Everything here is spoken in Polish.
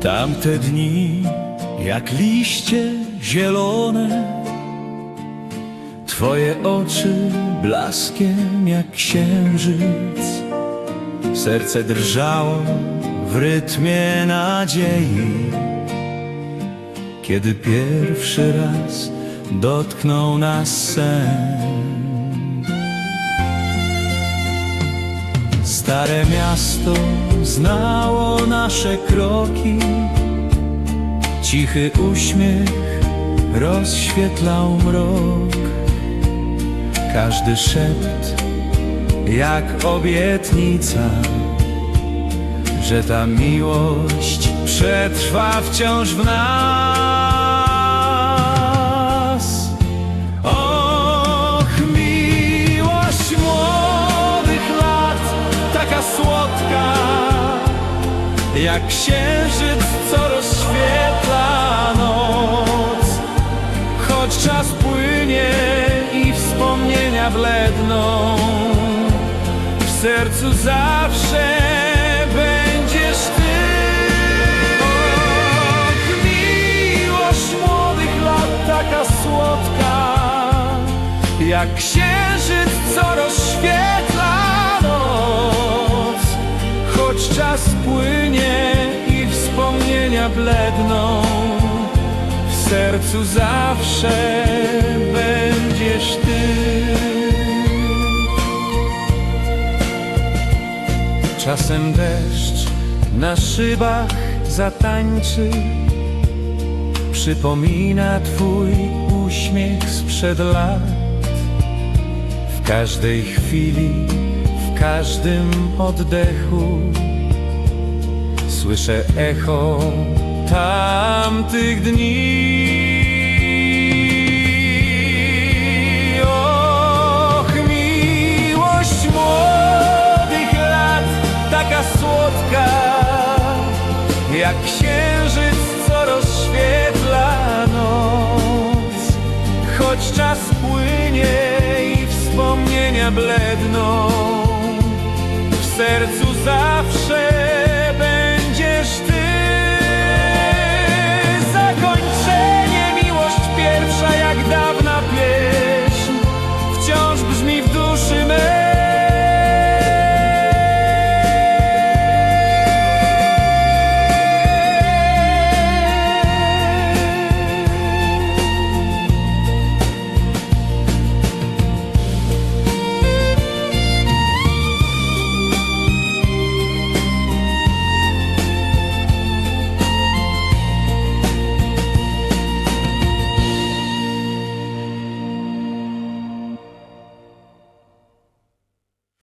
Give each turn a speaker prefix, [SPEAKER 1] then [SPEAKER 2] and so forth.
[SPEAKER 1] Tamte dni jak liście zielone Twoje oczy blaskiem jak księżyc. Serce drżało w rytmie nadziei. Kiedy pierwszy raz dotknął nas sen. Stare miasto znało nasze kroki. Cichy uśmiech rozświetlał mrok. Każdy szept jak obietnica Że ta miłość przetrwa wciąż w nas Jak księżyc, co rozświetla noc. Choć czas płynie i wspomnienia bledną W sercu zawsze będziesz ty. Miłość młodych lat taka słodka. Jak księżyc, co rozświetla Choć czas płynie i wspomnienia bledną. W sercu zawsze będziesz ty. Czasem deszcz na szybach zatańczy. Przypomina twój uśmiech sprzed lat. W każdej chwili, każdym oddechu Słyszę echo tamtych dni. Och, miłość młodych lat Taka słodka Jak księżyc, co rozświetla noc. Choć czas płynie i wspomnienia bledną W sercu zawsze